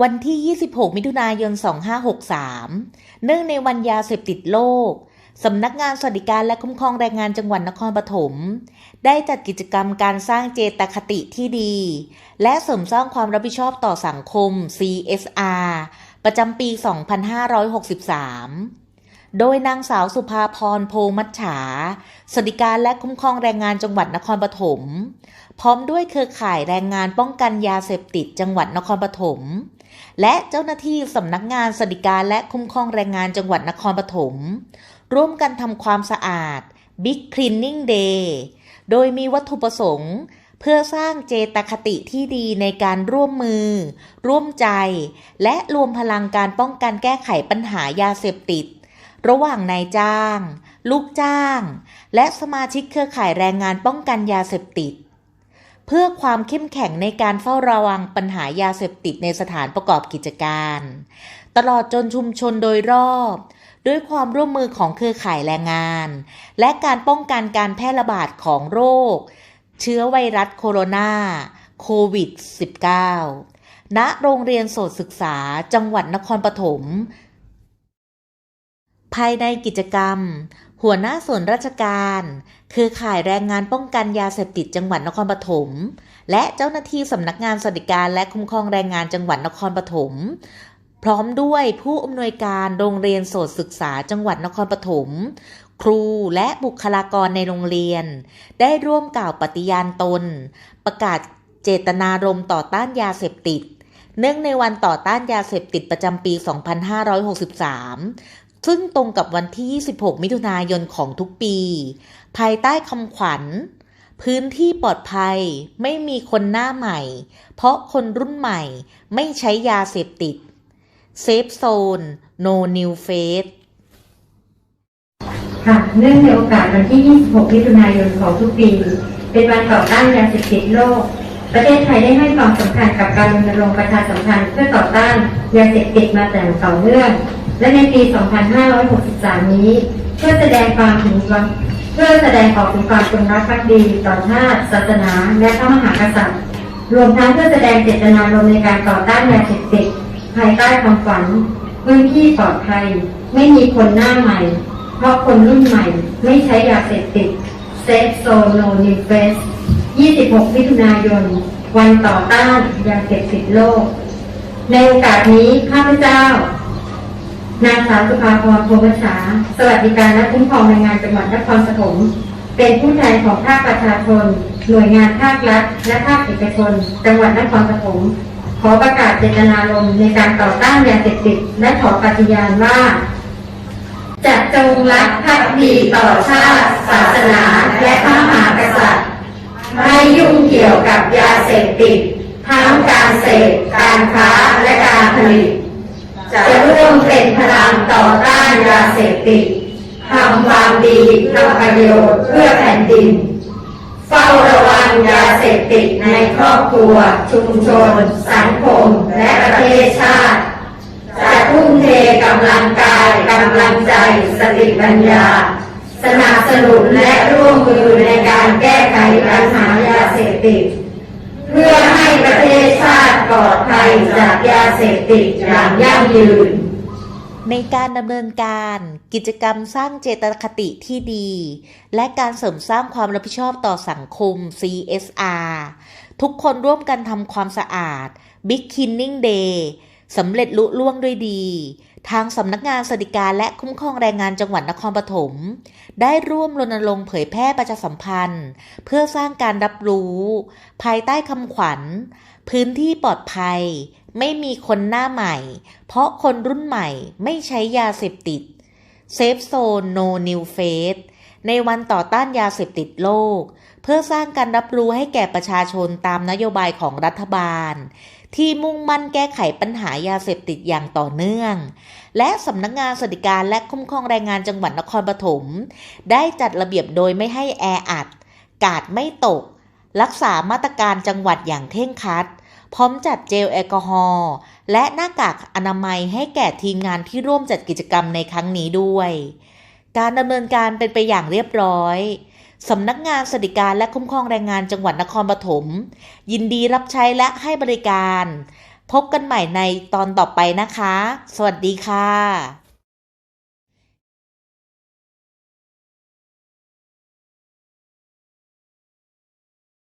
วันที่ 26 มิถุนายน 2563 เนื่องในวันยาเสพติดโลก สำนักงานสวัสดิการและคุ้มครองแรงงานจังหวัดนครปฐม ได้จัดกิจกรรมการสร้างเจตคติที่ดี และเสริมสร้างความรับผิดชอบต่อสังคม CSR ประจำปี 2563โดยนางสาวสุภาพรโพมัชฉา สวัสดิการและคุ้มครองแรงงานจังหวัดนครปฐม พร้อมด้วยเครือข่ายแรงงานป้องกันยาเสพติดจังหวัดนครปฐม และเจ้าหน้าที่สำนักงานสวัสดิการและคุ้มครองแรงงานจังหวัดนครปฐมร่วมกันทำความสะอาด Big Cleaning Day โดยมีวัตถุประสงค์ เพื่อสร้างเจตคติที่ดีในการร่วมมือ ร่วมใจ และรวมพลังการป้องกันแก้ไขปัญหายาเสพติด ระหว่างนายจ้าง ลูกจ้าง และสมาชิกเครือข่ายแรงงานป้องกันยาเสพติด เพื่อความเข้มแข็งในการเฝ้าระวังปัญหายาเสพติดในสถานประกอบกิจการ ตลอดจนชุมชนโดยรอบ ด้วยความร่วมมือของเครือข่ายแรงงาน และการป้องกันการแพร่ระบาดของโรค เชื้อไวรัสโคโรนาโควิด -19 ณโรงเรียนโสตศึกษาจังหวัดนครปฐมภายในกิจกรรม หัวหน้าส่วนราชการเครือข่ายแรงงานป้องกันยาเสพติดจังหวัดนครปฐม และเจ้าหน้าที่สำนักงานสวัสดิการและคุ้มครองแรงงานจังหวัดนครปฐม พร้อมด้วยผู้อำนวยการโรงเรียนโสตศึกษาจังหวัดนครปฐม ครูและบุคลากรในโรงเรียน ได้ร่วมกล่าวปฏิญาณตน ประกาศเจตนารมณ์ต่อต้านยาเสพติดเนื่องในวันต่อต้านยาเสพติดประจำปี 2563 ซึ่งตรงกับวันที่ 26 มิถุนายนของทุกปี ภายใต้คำขวัญ พื้นที่ปลอดภัยไม่มีคนหน้าใหม่ เพราะคนรุ่นใหม่ไม่ใช้ยาเสพติดเซฟโซน no new face ค่ะเนื่องในโอกาสวันที่ 26 มิถุนายนของทุกปี เป็นวันต่อต้านยาเสพติดโลก ประเทศไทยได้ให้ความสำคัญกับการรณรงค์ประชาสัมพันธ์เพื่อต่อต้านยาเสพติดมาแต่ต่อเนื่อง และในปี 2563 นี้ เพื่อแสดงความถึงควาเพื่อแสดงออกถึงความจงรักภักดีต่อชาติศาสนาและพระมหากษัตริย์ รวมทั้งเพื่อแสดงเจตนารมณ์ในการต่อต้านยาเสพติดภายใต้คำฝันพื้นที่ปลอดภัยไม่มีคนหน้าใหม่ เพราะคนรุ่นใหม่ไม่ใช้ยาเสพติด Safe Zone No New Face 26 มิถุนายน วันต่อต้านยาเสพติดโลก ในโอกาสนี้ข้าพเจ้า นางสาวสุภาพรพรหมชาสวัสดิการและคุ้มครองแรงงานจังหวัดนครปฐมเป็นผู้แทนของภาคประชาชน หน่วยงานภาครัฐ และภาคเอกชน จังหวัดนครปฐมขอประกาศเจตนารมณ์ในการต่อต้านยาเสพติดและขอปฏิญาณว่า จะจงรักภักดีต่อชาติ ศาสนา และพระมหากษัตริย์ ไม่ยุ่งเกี่ยวกับยาเสพติด ทั้งการเสพการค้าและการผลิต จะร่วมเป็นพลังต่อต้านยาเสพติดทำความดีทำประโยชน์เพื่อแผ่นดิน เฝ้าระวังยาเสพติดในครอบครัว ชุมชน สังคม และประเทศชาติ จะทุ่มเทกำลังกายกำลังใจสติปัญญา สนับสนุนและร่วมมือในการแก้ไขปัญหายาเสพติด เพื่อให้ประเทศชาติปลอดภัยจากยาเสพติดอย่างยั่งยืน ในการดำเนินการกิจกรรมสร้างเจตคติที่ดี และการเสริมสร้างความรับผิดชอบต่อสังคม CSR ทุกคนร่วมกันทำความสะอาด Big Cleaning Day สำเร็จลุล่วงด้วยดี ทางสำนักงานสวัสดิการและคุ้มครองแรงงานจังหวัดนครปฐมได้ร่วมรณรงค์เผยแพร่ประชาสัมพันธ์ เพื่อสร้างการรับรู้ ภายใต้คำขวัญ พื้นที่ปลอดภัย ไม่มีคนหน้าใหม่ เพราะคนรุ่นใหม่ไม่ใช้ยาเสพติด Safe Zone No New Face ในวันต่อต้านยาเสพติดโลก เพื่อสร้างการรับรู้ให้แก่ประชาชนตามนโยบายของรัฐบาล ที่มุ่งมั่นแก้ไขปัญหายาเสพติดอย่างต่อเนื่อง และสำนักงานสวัสดิการและคุ้มครองแรงงานจังหวัดนครปฐมได้จัดระเบียบโดยไม่ให้แออัด กาดไม่ตก รักษามาตรการจังหวัดอย่างเคร่งครัด พร้อมจัดเจลแอลกอฮอล์และหน้ากากอนามัยให้แก่ทีมงานที่ร่วมจัดกิจกรรมในครั้งนี้ด้วย การดำเนินการเป็นไปอย่างเรียบร้อย สำนักงานสวัสดิการและคุ้มครองแรงงานจังหวัดนครปฐมยินดีรับใช้และให้บริการ พบกันใหม่ในตอนต่อไปนะคะ สวัสดีค่ะ